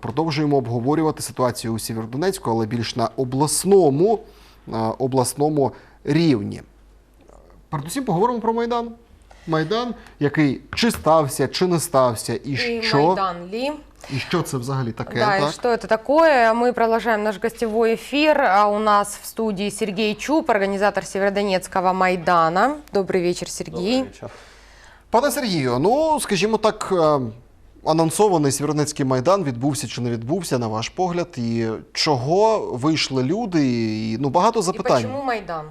Продовжуємо обговорювати ситуацію у Сєвєродонецьку, але більш на обласному, обласному рівні. Передусім поговоримо про Майдан Майдан, який чи стався, чи не стався, і, И що, Майдан Ли. і що це взагалі таке. Да, и так? что это такое? Мы продолжаем наш гостевой эфир. А у нас в студии Сергей Чуб, организатор Северодонецкого Майдана. Добрый вечер, Сергей. Пане Сергію, ну скажімо так, е, анонсований Сєвєродонецький майдан відбувся чи не відбувся, на ваш погляд, і чого вийшли люди? І ну багато И запитань. почему Майдан?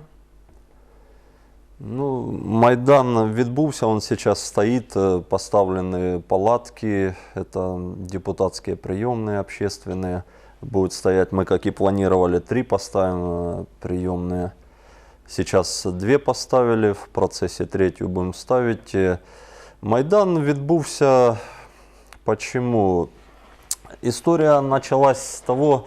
Ну, Майдан відбувся, он сейчас стоит, э, поставлены палатки, это депутатские приемные, общественные будут стоять, Мы як і планували, три поставим э, приемные, Сейчас две поставили, в процессе третью будем ставить. Э, Майдан відбувся. Почему? История началась с того,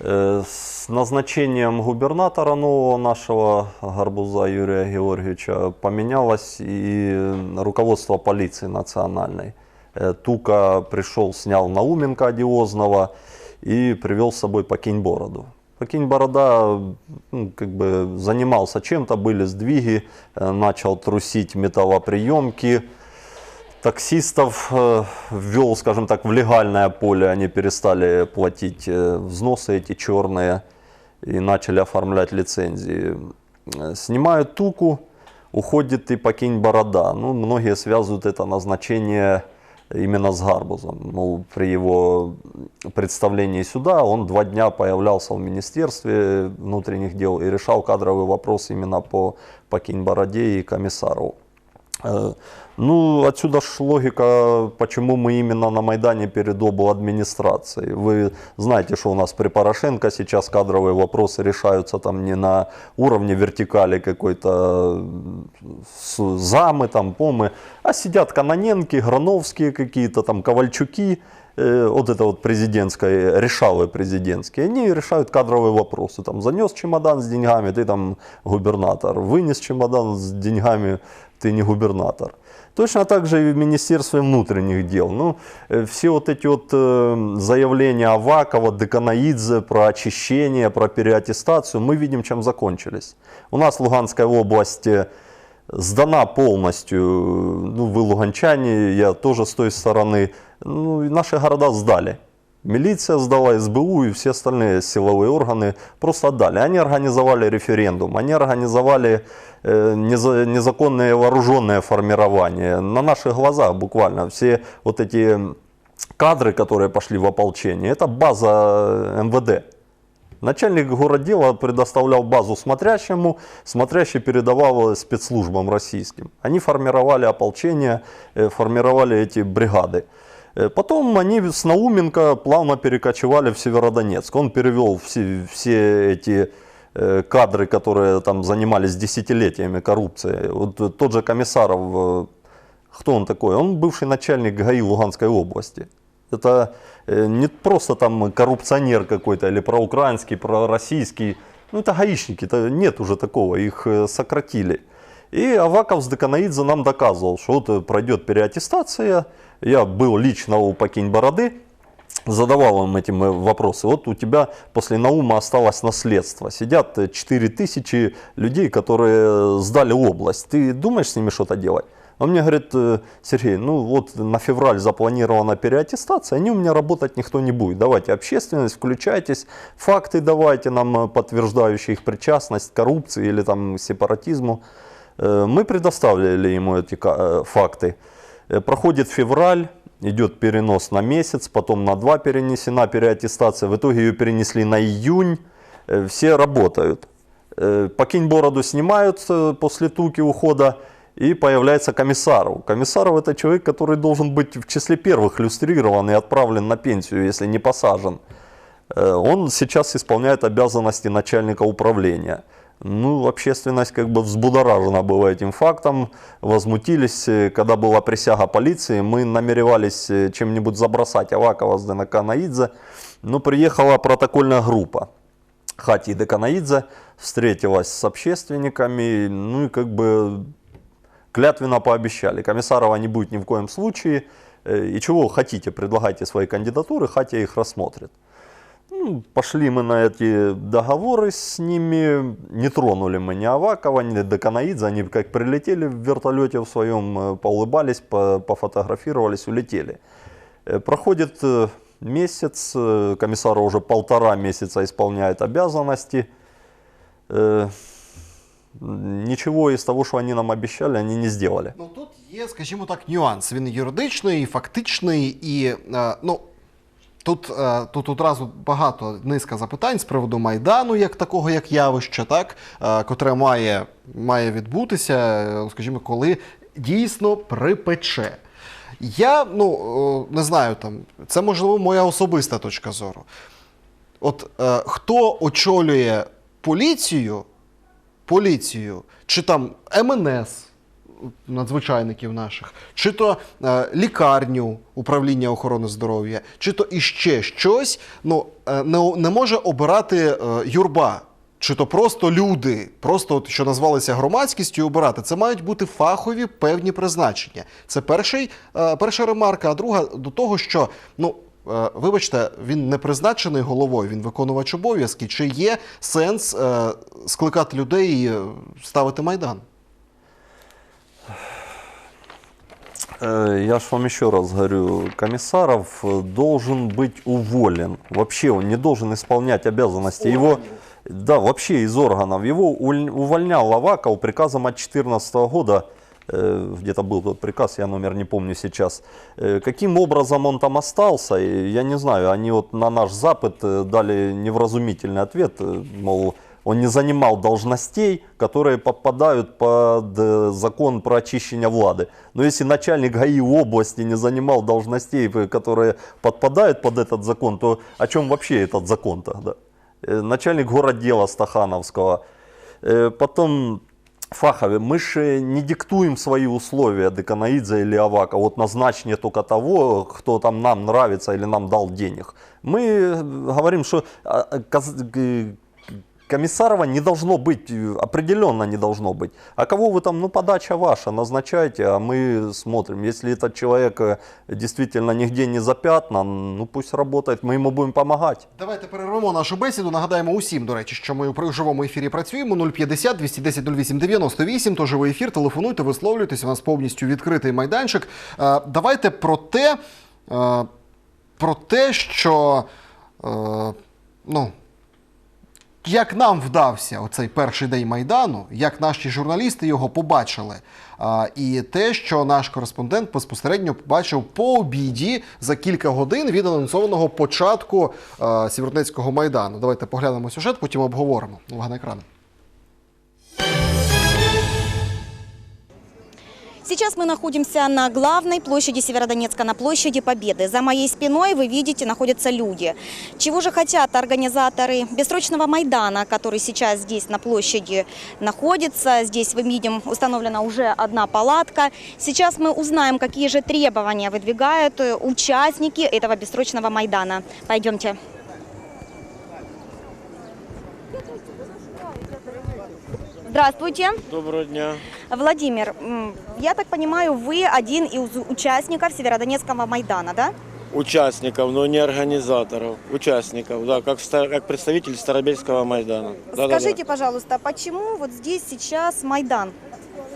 с Назначением губернатора нового нашего Гарбуза Юрия Георгиевича поменялось и руководство полиции национальной. Э, Тука пришел, снял Науменко одиозного и привел с собой Покинь Бороду. Покинь Борода ну, как бы занимался чем-то, были сдвиги, э, начал трусить металлоприемки, таксистов э, ввел, скажем так, в легальное поле, они перестали платить взносы эти черные и начали оформлять лицензии. Э, Снимают туку, уходит и покинь борода. Ну, многие связывают это назначение именно с Гарбузом. Мол, при его представлении сюда он два дня появлялся в Министерстве внутренних дел и решал кадровый вопрос именно по покинь бороде и комиссару. Э, Ну, отсюда ж логика, почему мы именно на Майдане перед администрацией. Вы знаете, что у нас при Порошенко сейчас кадровые вопросы решаются там не на уровне вертикали какой-то с- замы, там, помы, а сидят Каноненки, Грановские какие-то, там, Ковальчуки, э, вот это вот президентское, решалы президентские, они решают кадровые вопросы. Там, занес чемодан с деньгами, ты там губернатор, вынес чемодан с деньгами, ты не губернатор. Точно так же и в Министерстве внутренних дел. Ну, э, все вот эти вот э, заявления Авакова, Деканаидзе про очищение, про переаттестацию, мы видим, чем закончились. У нас Луганская область э, сдана полностью, ну, вы луганчане, я тоже с той стороны, ну, и наши города сдали. Милиция сдала, СБУ и все остальные силовые органы просто отдали. Они организовали референдум, они организовали э, неза- незаконное вооруженное формирование. На наших глазах буквально все вот эти кадры, которые пошли в ополчение, это база МВД. Начальник городдела предоставлял базу смотрящему, смотрящий передавал спецслужбам российским. Они формировали ополчение, э, формировали эти бригады. Э, Потом они с Науменко плавно перекочевали в Северодонецк. Он перевел все, все эти э, кадры, которые там занимались десятилетиями коррупцией. Вот тот же Комиссаров, кто он такой? Он бывший начальник ГАИ Луганской области. Это э, не просто там коррупционер какой-то или проукраинский, пророссийский. Ну это гаишники, это нет уже такого, их э, сократили. И Аваков с Деканаидзе нам доказывал, что вот э, пройдет переаттестация. Я был лично у Покинь Бороды, задавал им эти вопросы. Вот у тебя после Наума осталось наследство. Сидят э, 4 тысячи людей, которые сдали область. Ты думаешь с ними что-то делать? Он мне говорит, «Э, Сергей, ну вот на февраль запланирована переаттестация, они у меня работать никто не будет. Давайте общественность, включайтесь, факты давайте нам, э, подтверждающие их причастность к коррупции или там сепаратизму. Э, Мы предоставили ему эти ка- э, факты. Э, Проходит февраль, идет перенос на месяц, потом на два перенесена переаттестация. В итоге ее перенесли на июнь. Э, Все работают. Э, Покинь бороду снимают э, после туки ухода. И появляется Комиссаров. Комиссаров это человек, который должен быть в числе первых люстрирован и отправлен на пенсию, если не посажен. Э, Он сейчас исполняет обязанности начальника управления. Ну, общественность как бы взбудоражена была этим фактом, возмутились. Э, Когда была присяга полиции, мы намеревались э, чем-нибудь забросать Авакова с Денаканаидзе, но приехала протокольная группа. Хати Деканаидзе встретилась с общественниками, ну и как бы клятвенно пообещали. Комиссарова не будет ни в коем случае. Э, И чего хотите, предлагайте свои кандидатуры, Хатя их рассмотрит. Ну, пошли мы на эти договоры с ними, не тронули мы ни Авакова, ни Деканаидзе, они как прилетели в вертолете в своем, э, поулыбались, по- пофотографировались, улетели. Э, Проходит месяц, э, комиссар уже полтора месяца исполняет обязанности. Э, Ничего из того, что они нам обещали, они не сделали. Ну тут є, скажімо так, нюанс. Він юридичний, фактичний і е, ну. Тут, е, тут одразу багато низка запитань з приводу Майдану, як такого, як явища, так, е, котре має, має відбутися, е, скажімо, коли дійсно припече. Я ну, е, не знаю, там, це можливо моя особиста точка зору. От хто очолює поліцію, поліцію, чи там МНС надзвичайників наших, чи то е, лікарню управління охорони здоров'я, чи то іще щось, ну, е, не, не може обирати е, юрба. Чи то просто люди, просто от, що назвалися громадськістю, обирати. Це мають бути фахові певні призначення. Це перший, е, перша ремарка. А друга до того, що ну. е, Вибачте, він не призначений головою, він виконувач обов'язки. Чи є сенс е, скликати людей і е, ставити майдан? Э, Я ж вам еще раз говорю, Комиссаров э, должен быть уволен. Вообще он не должен исполнять обязанности. Его, да, вообще из органов. Его уль- увольнял Аваков приказом от 2014 года. Э, Где-то был тот приказ, я номер не помню сейчас. Э, Каким образом он там остался, э, я не знаю. Они вот на наш запад дали невразумительный ответ, мол, он не занимал должностей, которые подпадают под закон про очищение влады. Но если начальник ГАИ области не занимал должностей, которые подпадают под этот закон, то о чем вообще этот закон тогда? Начальник городдела Стахановского. Потом Фахове, мы же не диктуем свои условия Деканаидзе или Авака. Вот назначь мне только того, кто там нам нравится или нам дал денег. Мы э, говорим, Комиссарова не должно быть, э, определенно не должно быть. А кого вы там, ну подача ваша, назначайте, а мы смотрим. Если этот человек э, действительно нигде не запятнан, ну пусть работает, мы ему будем помогать. Давайте перервемо нашу бесіду. Нагадаємо усім, до речі, що ми у живому ефірі працюємо 050 210 08 98, то живий ефір. Телефонуйте, висловлюйтесь. У нас повністю відкритий майданчик. Е, Давайте про те, е, про те, що е, ну. Як нам вдався оцей перший день майдану, як наші журналісти його побачили, а, і те, що наш кореспондент безпосередньо побачив по обіді за кілька годин від анонсованого початку а, Сєвєродонецького майдану. Давайте поглянемо сюжет, потім обговоримо. Увага на екран. Сейчас мы находимся на главной площади Северодонецка, на площади Победы. За моей спиной, вы видите, находятся люди. Чего же хотят организаторы бессрочного Майдана, который сейчас здесь на площади находится? Здесь, вы видим, установлена уже одна палатка. Сейчас мы узнаем, какие же требования выдвигают э, участники этого бессрочного Майдана. Пойдемте. Здравствуйте. Доброго дня. Владимир, я так понимаю, вы один из участников Северодонецкого Майдана, да? Участников, но не организаторов. Участников, да, как, как представитель Старобельского Майдана. Скажите, пожалуйста, почему вот здесь сейчас Майдан?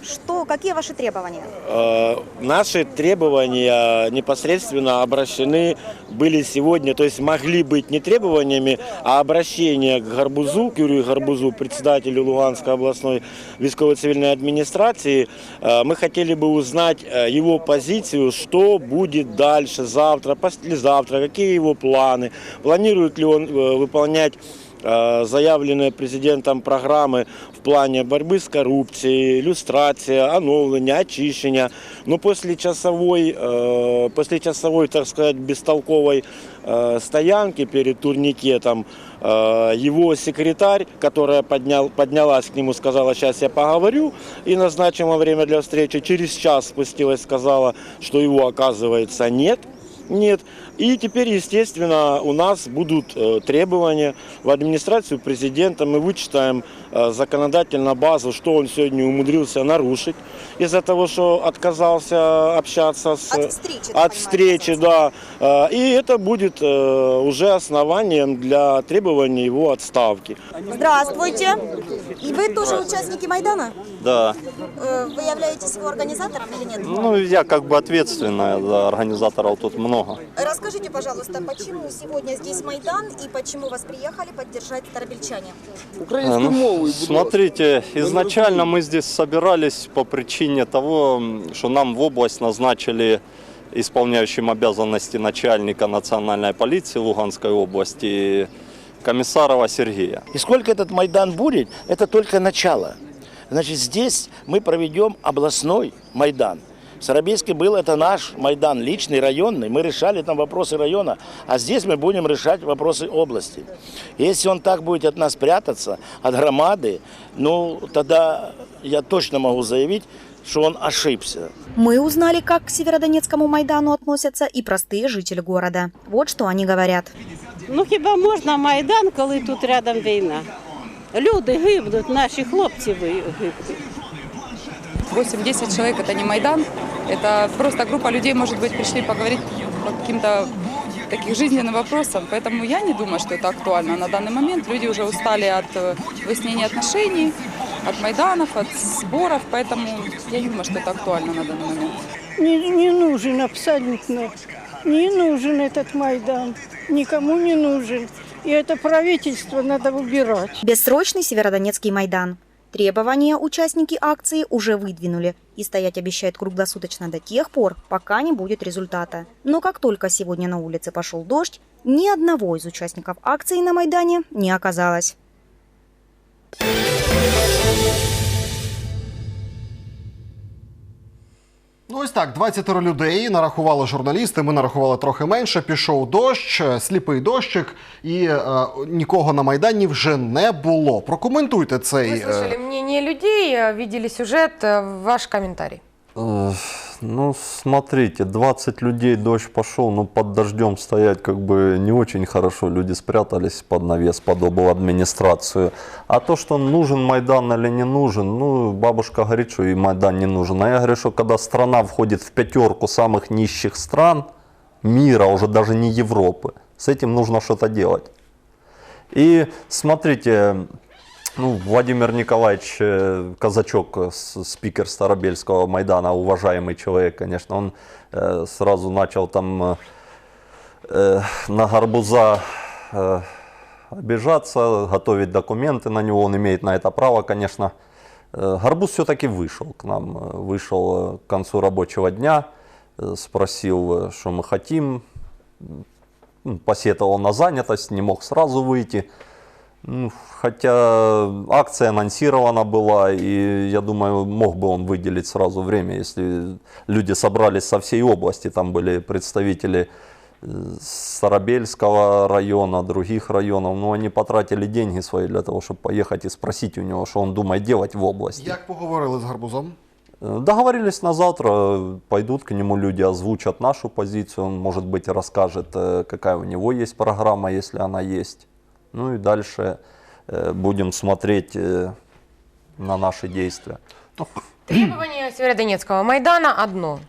Что, какие ваши требования? Э, Наши требования непосредственно обращены были сегодня, то есть могли быть не требованиями, а обращение к Гарбузу, к Юрию Гарбузу, председателю Луганской областной військово-цивильной администрации. Мы хотели бы узнать его позицию, что будет дальше, завтра, послезавтра, какие его планы, планирует ли он э, выполнять э, заявленные президентом программы плане борьбы с коррупцией, иллюстрация, оновлення, очищення. Но после часовой, э, после часовой, так сказать, бестолковой э, стоянки перед турникетом, э, его секретарь, которая поднял, поднялась к нему, сказала, сейчас я поговорю, и назначимо время для встречи, через час спустилась, сказала, что его, оказывается, нет. Нет. И теперь, естественно, у нас будут э, требования в администрацию президента. Мы вычитаем э, законодательно базу, что он сегодня умудрился нарушить из-за того, что отказался общаться с... От встречи, От встречи, да. Э, И это будет уже основанием для требования его отставки. Здравствуйте. И вы тоже участники Майдана? Да. Вы являетесь его организатором или нет? Ну, я как бы ответственная, за организаторов тут много. Расскажите, пожалуйста, почему сегодня здесь Майдан и почему вас приехали поддержать старобельчане? Э, ну, Смотрите, изначально мы здесь собирались по причине того, что нам в область назначили исполняющим обязанности начальника национальной полиции Луганской области Комиссарова Сергея. И сколько этот Майдан будет, это только начало. Значит, здесь мы проведем областной Майдан. Соробейский был, это наш Майдан, личный, районный. Мы решали там вопросы района, а здесь мы будем решать вопросы области. Если он так будет от нас прятаться, от громады, ну, тогда я точно могу заявить, что он ошибся. Мы узнали, как к Северодонецкому Майдану относятся и простые жители города. Вот что они говорят. Ну хіба можна Майдан, коли тут рядом війна? Люди гибнуть, наші хлопці ви- гибнуть. 8-10 человек это не Майдан, это просто группа людей, может быть, пришли поговорить по каким-то таких жизненным вопросам. Поэтому я не думаю, что это актуально на данный момент. Люди уже устали от э, выяснения отношений, от Майданов, от сборов, поэтому я не думаю, что это актуально на данный момент. Не, не нужен абсолютно. Не нужен этот Майдан. Никому не нужен. И это правительство надо выбирать. Бессрочный Северодонецкий Майдан. Требования участники акции уже выдвинули и стоять обещают круглосуточно до тех пор, пока не будет результата. Но как только сегодня на улице пошел дождь, ни одного из участников акции на Майдане не оказалось. Ну ось так, 20 людей нарахували журналісти. Ми нарахували трохи менше. Пішов дощ, е, сліпий дощик, і е, нікого на майдані вже не було. Прокоментуйте цей. Вы е, слышали мнение людей, э, видели сюжет, э, ваш комментарий. Ну, смотрите, 20 людей, дождь пошел, ну, под дождем стоять как бы не очень хорошо. Люди спрятались под навес, под администрацию. А то, что нужен Майдан или не нужен, ну, бабушка говорит, что и Майдан не нужен. А я говорю, что когда страна входит в пятерку самых нищих стран мира, уже даже не Европы, с этим нужно что-то делать. И смотрите, ну, Владимир Николаевич э, Казачок, спикер Старобельского Майдана, уважаемый человек, конечно, он э, сразу начал там э, на Гарбуза э, обижаться, готовить документы на него, он имеет на это право, конечно. Гарбуз все-таки вышел к нам, вышел к концу рабочего дня, спросил, что мы хотим, посетовал на занятость, не мог сразу выйти. Ну, Хотя акция анонсирована была, и я думаю, мог бы он выделить сразу время, если люди собрались со всей области, там были представители э, Старобельского района, других районов, но они потратили деньги свои для того, чтобы поехать и спросить у него, что он думает делать в области. Як поговорили з гарбузом? Э, Договорились на завтра, пойдут к нему люди, озвучат нашу позицию, он, может быть, расскажет, э, какая у него есть программа, если она есть. Ну и дальше э, будем смотреть э, на наши действия. Требование Северодонецкого Майдана одно.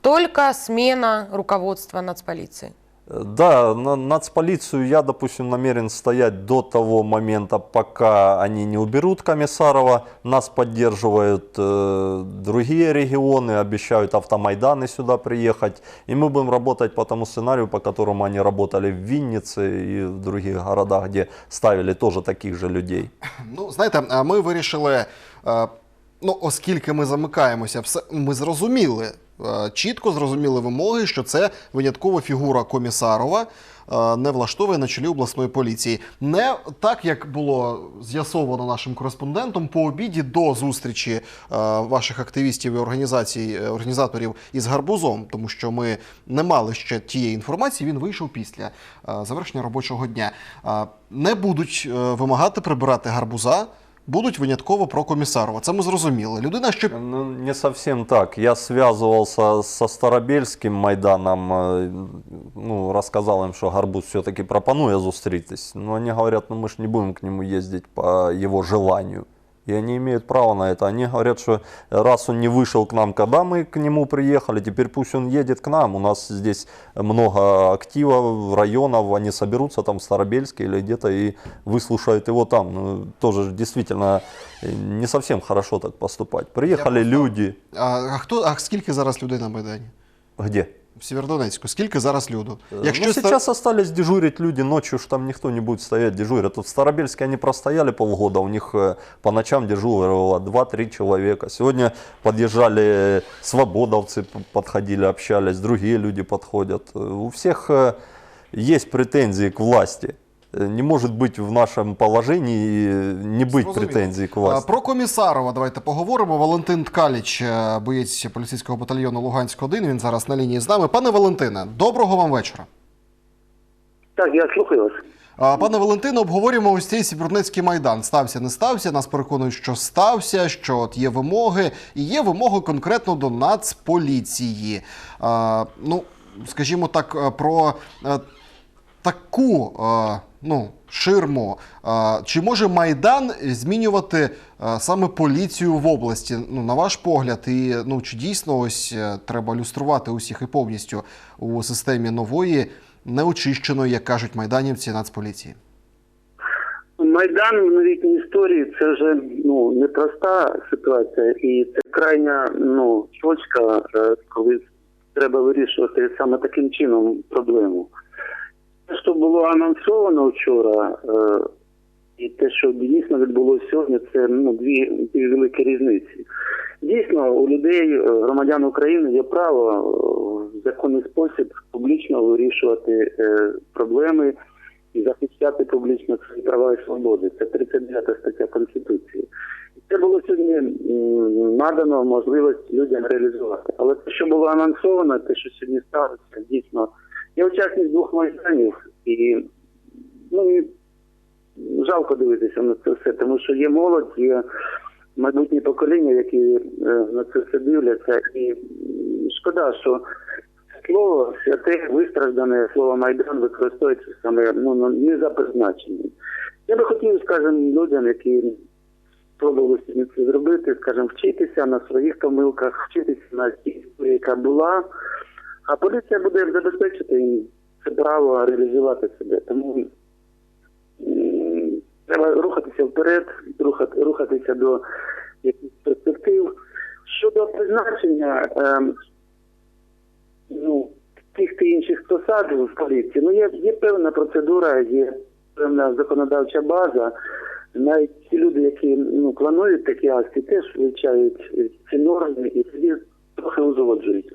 Только смена руководства нацполиции. Э, Да, на нацполицию я, допустим, намерен стоять до того момента, пока они не уберут Комиссарова. Нас поддерживают э, другие регионы, обещают автомайданы сюда приехать. И мы будем работать по тому сценарию, по которому они работали в Виннице и в других городах, где ставили тоже таких же людей. Ну, знаєте, а ми вирішили, е, ну, оскільки ми замикаємося, все ми зрозуміли Е, Чітко зрозуміли вимоги, що це виняткова фігура комісарова. е, Не влаштовує на чолі обласної поліції. Не так, як було з'ясовано нашим кореспондентом по обіді до зустрічі е, ваших активістів і організацій, е, організаторів із гарбузом, тому що ми не мали ще тієї інформації. Він вийшов після е, завершення робочого дня. Е, Не будуть е, вимагати прибирати гарбуза, будуть винятково про комісарова. Це ми зрозуміли. Людина, що Ну, не совсем так. Я связывался со Старобельским Майданом, э, ну, рассказал им, что Гарбуз все-таки пропонує зустрітись. Но они говорят, ну мы же не будем к нему ездить по его желанию. И они имеют право на это. Они говорят, что раз он не вышел к нам, когда мы к нему приехали, теперь пусть он едет к нам. У нас здесь много активов, районов, они соберутся там в Старобельске или где-то и выслушают его там. Ну, тоже действительно э, не совсем хорошо так поступать. Приехали просто- люди. а, а хто а скільки зараз людей на майдані? Где? В Сєвєродонецьку. Скільки зараз люду? Якщо ну, ста- сейчас остались дежурить люди, ночью ж там никто не будет стоять дежурить. Тут в Старобельске они простояли полгода, у них э, по ночам дежурило 2-3 человека. Сегодня подъезжали э, свободовцы, п- подходили, общались, другие люди подходят. Э, У всех э, есть претензии к власти. Э, Не может быть в нашем положении э, не быть Зрозуміло. претензий к А, власти. Про комісарова давайте поговоримо. Валентин Ткаліч, е, боєць поліцейського батальйону Луганськ 1 Він зараз на лінії з нами. Пане Валентине, доброго вам вечора. Так, я слухаю вас. А, Пане Валентине, обговорюємо ось цей Сібруднецький майдан. Стався, не стався. Нас переконують, що стався, що от є вимоги, і є вимоги конкретно до Нацполіції. А, ну, скажімо так, е, про е, таку е, ну, ширму. Чи може Майдан змінювати е, саме поліцію в області? Ну, на ваш погляд, і ну, чи дійсно ось е, треба люструвати усіх і повністю у системі нової, неочищеної, як кажуть майданівці Нацполіції? Майдан в новітній історії це вже ну непроста ситуація, і це крайня ну точка, е, коли треба вирішувати саме таким чином проблему. Що було анонсовано вчора, е, і те, що дійсно відбулося сьогодні, це ну дві, дві великі різниці. Дійсно, у людей, е, громадян України, є право е, в законний спосіб публічно вирішувати проблеми і захищати публічно свої права і свободи. Це 39 стаття Конституції. Це було сьогодні надано можливість людям реалізувати. Але те, що було анонсовано, те, що сьогодні сталося, дійсно, я учасник двох майданів і ну і жалко дивитися на це все, тому що є молодь, є майбутнє покоління, які е, на це все дивляться, і шкода, що слово святе вистраждане слово Майдан використовується саме ну, не за призначенням. Я би хотів, скажімо, людям, які спробували це зробити, скажімо, вчитися на своїх помилках, вчитися на тій історії, яка була, а поліція буде забезпечити це право реалізувати себе. Тому треба рухатися вперед, рухати, рухатися до якихось перспектив. Щодо призначення, ем, ну, тих та інших посад в поліції, ну є, є певна процедура, є певна законодавча база. Навіть ті люди, які ну, планують такі акції, теж вивчають е, ці норми і тоді трохи узгоджують.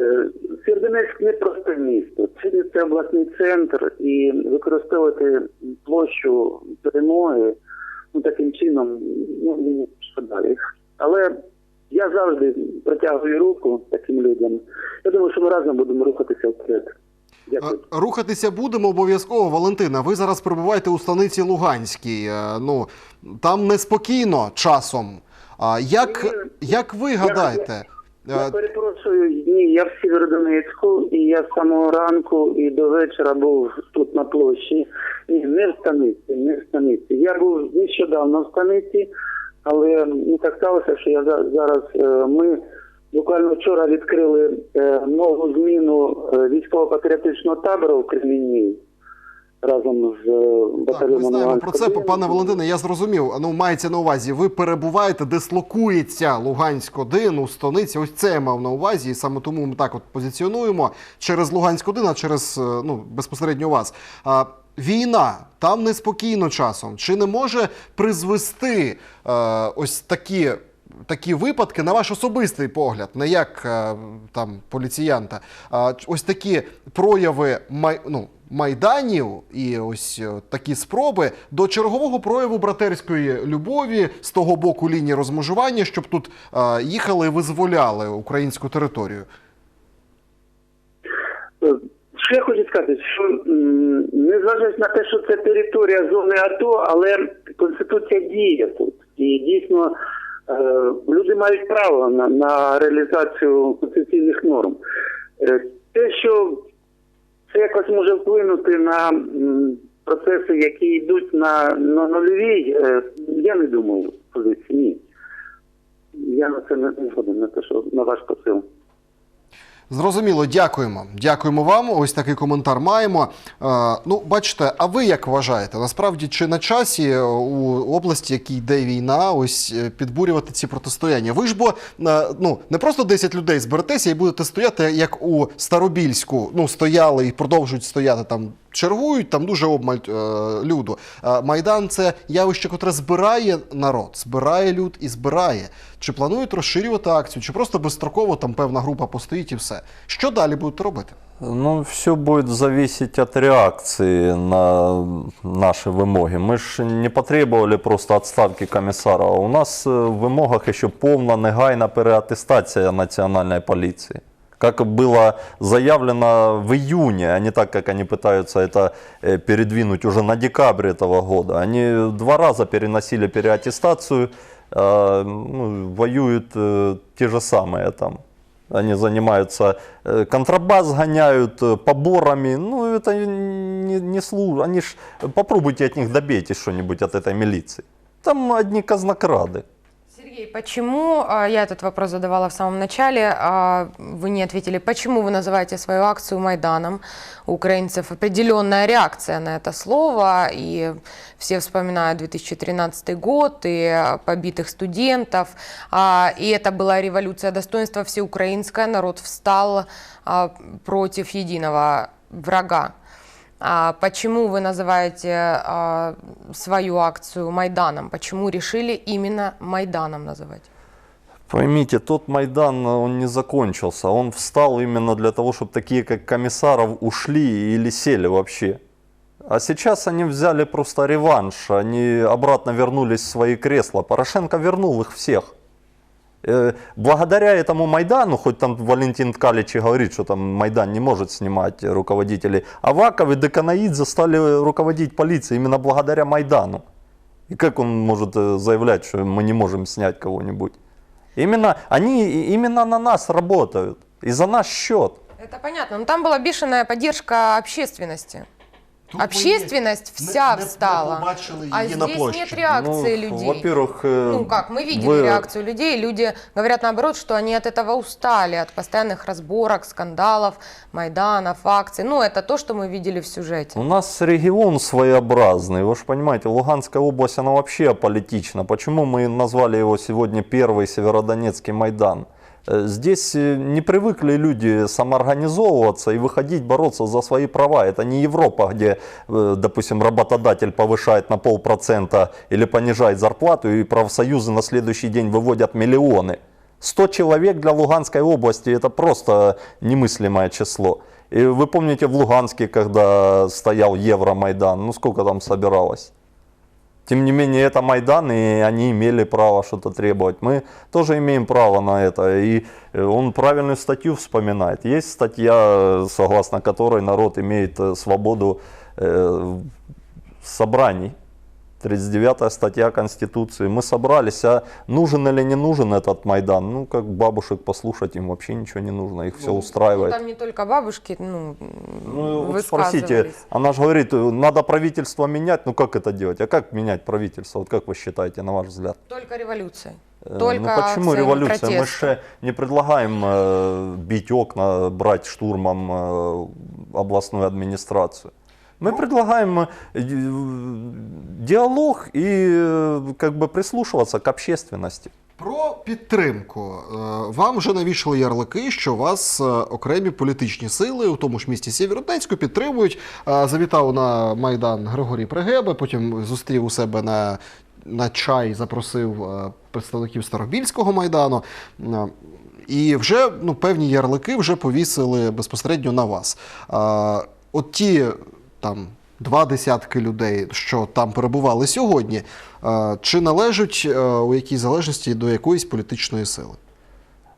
Е, Сєвєродонецьк не просте місто. Це, це обласний центр і використовувати площу перемоги ну, таким чином, ну, мені шкода їх. Але я завжди протягую руку таким людям. Я думаю, що ми разом будемо рухатися вперед. Дякую. Рухатися будемо обов'язково. Валентина, ви зараз перебуваєте у станиці Луганській. Е, Ну там неспокійно часом. Як, як ви гадаєте? Я перепрошую, ні, я в Сєвєродонецьку, і я з самого ранку і до вечора був тут на площі. Ні, не в станиці, не в станиці. Я був нещодавно в станиці, але ну, так сталося, що я за- зараз е, ми буквально вчора відкрили е, нову зміну е, військово-патріотичного табору в Кремінні разом з е, Так, ми знаємо про це, пане Валентине. Я зрозумів. Ну, мається на увазі, ви перебуваєте, дислокується Луганськ 1 у станиці. Ось це я мав на увазі, і саме тому ми так от позиціонуємо через Луганськ 1, а через е, ну безпосередньо вас. А, війна там неспокійно часом. Чи не може призвести е, ось такі такі випадки, на ваш особистий погляд, не як е, там поліціянта, а ось такі прояви май, ну, майданів і ось е, такі спроби до чергового прояву братерської любові з того боку лінії розмежування, щоб тут е, їхали і визволяли українську територію. Е, Що я хочу сказати, що незважаючи на те, що це територія зони АТО, але Конституція діє тут. І дійсно люди мають право на, на реалізацію конституційних норм. Те, що це якось може вплинути на процеси, які йдуть на, на нульовій, е, я не думаю позиції. Ні. Я на це не згоден, на те, що на ваш посил. Зрозуміло, дякуємо. Дякуємо вам. Ось такий коментар маємо. Е, ну, бачите, а ви як вважаєте? Насправді, чи на часі е, у області, якій йде війна, ось е, підбурювати ці протистояння? Ви ж бо ну не просто 10 людей зберетеся і будете стояти, як у Старобільську, ну стояли і продовжують стояти там Чергують там дуже обмаль е, люду. Е, Майдан це явище, котре збирає народ, збирає люд і збирає. Чи планують розширювати акцію, чи просто безстроково там певна група постоїть і все. Що далі будете робити? Ну, все будет зависеть от реакции на наши вымоги. Мы ж не потребовали просто отставки комиссара. У нас э, в вимогах еще повна негайна переаттестація національної поліції. Как было заявлено в июне, а не так, как они пытаются это э, передвинуть уже на декабрь этого года. Они два раза переносили переаттестацию, а, ну, воюют э, те же самые там. Они занимаются, э, контрабас гоняют, э, поборами. Ну, это не, не слу... Они ж, попробуйте от них добейтесь что-нибудь от этой милиции. Там одни казнокрады. Сергей, почему, а, я этот вопрос задавала в самом начале, а вы не ответили, почему вы называете свою акцию Майданом? У украинцев определенная реакция на это слово, и все вспоминают 2013 год и побитых студентов, а, и это была революция достоинства всеукраинская, народ встал против единого врага. А почему вы называете а, свою акцию Майданом? Почему решили именно Майданом называть? Поймите, тот Майдан, он не закончился. Он встал именно для того, чтобы такие, как Комиссаров, ушли или сели вообще. А сейчас они взяли просто реванш. Они обратно вернулись в свои кресла. Порошенко вернул их всех. Э, Благодаря этому Майдану, хоть там Валентин Ткалич и говорит, что там Майдан не может снимать руководителей, Аваков и Деканаидзе стали руководить полицией именно благодаря Майдану. И как он может э, заявлять, что мы не можем снять кого-нибудь? Именно они и- именно на нас работают. И за наш счет. Это понятно, но там была бешеная поддержка общественности. Общественность вся встала. А здесь нет реакции Ну, людей. Во-первых, э, Ну как, мы видели вы- реакцию людей. Люди говорят наоборот, что они от этого устали, от постоянных разборок, скандалов, майданов, акций. Ну, это то, что мы видели в сюжете. У нас регион своеобразный. Вы же понимаете, Луганская область, она вообще аполитична. Почему мы назвали его сегодня первый Северодонецкий Майдан? Здесь э, не привыкли люди самоорганизовываться и выходить бороться за свои права. Это не Европа, где, э, допустим, работодатель повышает на полпроцента или понижает зарплату, и профсоюзы на следующий день выводят миллионы. 100 человек для Луганской области это просто немыслимое число. И вы помните в Луганске, когда стоял Евромайдан, ну сколько там собиралось? Тем не менее, это Майдан, и они имели право что-то требовать. Мы тоже имеем право на это. И э, он правильную статью вспоминает. Есть статья, э, согласно которой народ имеет э, свободу э, собраний. 39 статья Конституции. Мы собрались, а нужен или не нужен этот Майдан? Ну, как бабушек послушать, им вообще ничего не нужно, их все Ну, устраивает. там не только бабушки, ну, Ну, вот спросите, она же говорит, надо правительство менять, ну как это делать? А как менять правительство? Вот как вы считаете, на ваш взгляд? Только революцией. Э, Только ну почему революция? Мы протеста. же не предлагаем э, бить окна, брать штурмом э, областную администрацию. Мы предлагаем э, ди- диалог и э, как бы прислушиваться к общественности. Про підтримку. Е, Вам вже навішали ярлики, що вас е, окремі політичні сили, у тому ж місті Сєвєродонецьку, підтримують. Е, Завітав на Майдан Григорій Пригеба, потім зустрів у себе на на чай запросив е, представників Старобільського майдану. Е, І вже ну, певні ярлики вже повісили безпосередньо на вас. А, от ті там два десятки людей, що там перебували сьогодні, е, чи належать е, у якій залежності до якоїсь політичної сили?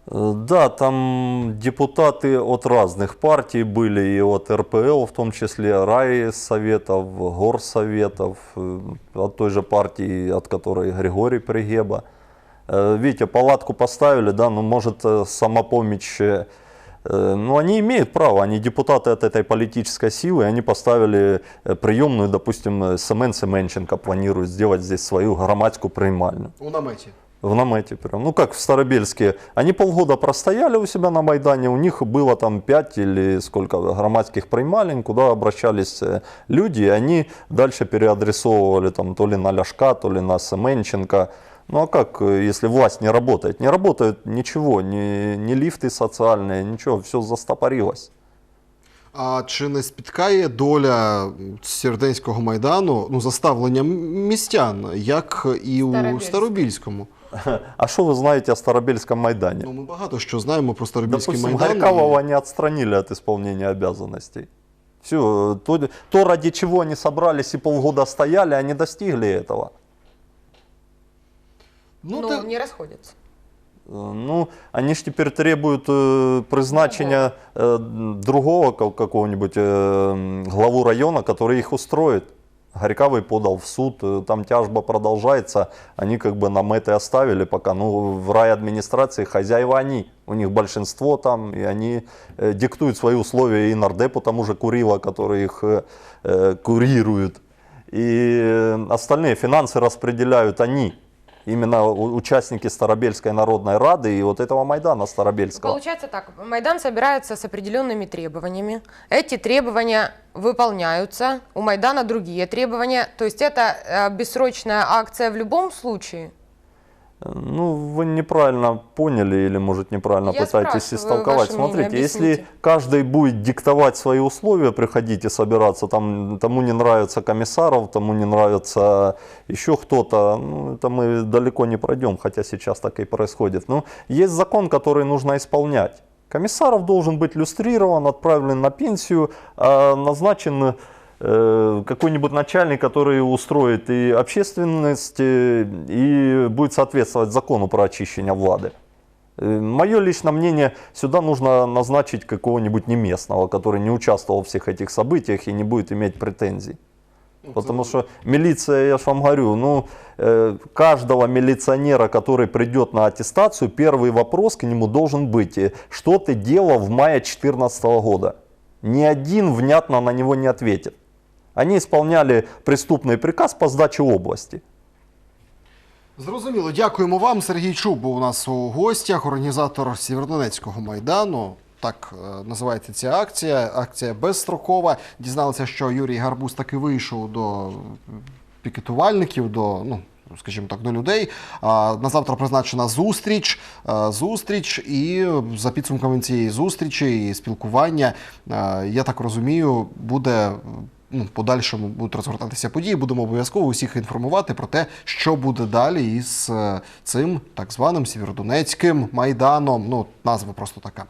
Э, Да, там депутаты от разных партий были, и от РПЛ, в том числе райсоветов, горсоветов, э, от той же партии, от которой Григорий Пригеба. Э, Видите, палатку поставили, да, ну может э, самопомощь, э, э, ну они имеют право, они депутаты от этой политической силы, они поставили э, приемную, допустим, э, Семен Семенченко планирует сделать здесь свою громадскую приймальню. У наметі. В намете прям. Ну, как в Старобельске. Они полгода простояли у себя на Майдане, у них было там 5 или сколько громадских приймалень, куда обращались э, люди, и они дальше переадресовывали там то ли на Ляшка, то ли на Семенченко. Ну а как, э, если власть не работает? Не работает ничего, ни, ни лифты социальные, ничего, все застопорилось. А чи не спіткає доля Сєвєродонецького майдану ну, заставлення м- містян, як і у Старобільськ. Старобільському? А что вы знаете о Старобельском Майдане? Ну, ми багато що знаємо про Старобільський Допустим, майдан. Горькавого не отстранили от исполнения обязанностей. Все, то, то, ради чего они собрались и полгода стояли, они достигли этого. Ну, Ну, те- не расходятся. Э, Ну, они же теперь требуют э, призначения э, другого ка- какого-нибудь э, главу района, который их устроит. Горькавый подал в суд, э, там тяжба продолжается, они как бы нам это и оставили пока. Ну, в райадминистрации хозяева они, у них большинство там, и они э, диктуют свои условия и нардепу тому же Курила, который их э, э, курирует. И э, остальные финансы распределяют они. Именно у- участники Старобельской народной рады и вот этого Майдана Старобельского. Получается так, Майдан собирается с определенными требованиями. Эти требования выполняются, у Майдана другие требования. То есть это э, бессрочная акция в любом случае. Ну, вы неправильно поняли или, может, неправильно Я пытаетесь истолковать. ваше мнение, Смотрите, если каждый будет диктовать свои условия, приходите собираться, там, тому не нравится комиссаров, тому не нравится еще кто-то, ну, это мы далеко не пройдем, хотя сейчас так и происходит. Но есть закон, который нужно исполнять. Комиссаров должен быть люстрирован, отправлен на пенсию, а назначен какой-нибудь начальник, который устроит и общественность, э, и будет соответствовать закону про очищение влады. Мое личное мнение, сюда нужно назначить какого-нибудь неместного, который не участвовал в всех этих событиях и не будет иметь претензий. Потому что милиция, я же вам говорю, ну, э, каждого милиционера, который придет на аттестацию, первый вопрос к нему должен быть, э, что ты делал в мае 2014 года? Ни один внятно на него не ответит. Они исполняли преступный приказ по сдаче области. Зрозуміло, дякуємо вам. Сергій Чуб був у нас у гостях, організатор Сєвєродонецького майдану. Так е, називається ця акція. Акція безстрокова. Дізналися, що Юрій Гарбуз таки вийшов до пікетувальників, до ну. Скажімо так, до людей. На завтра призначена зустріч. е, Зустріч, і за підсумками цієї зустрічі і спілкування, е, я так розумію, буде ну, подальшому будуть розгортатися події. Будемо обов'язково усіх інформувати про те, що буде далі із е, цим так званим Сєвєродонецьким майданом. Ну, назва просто така.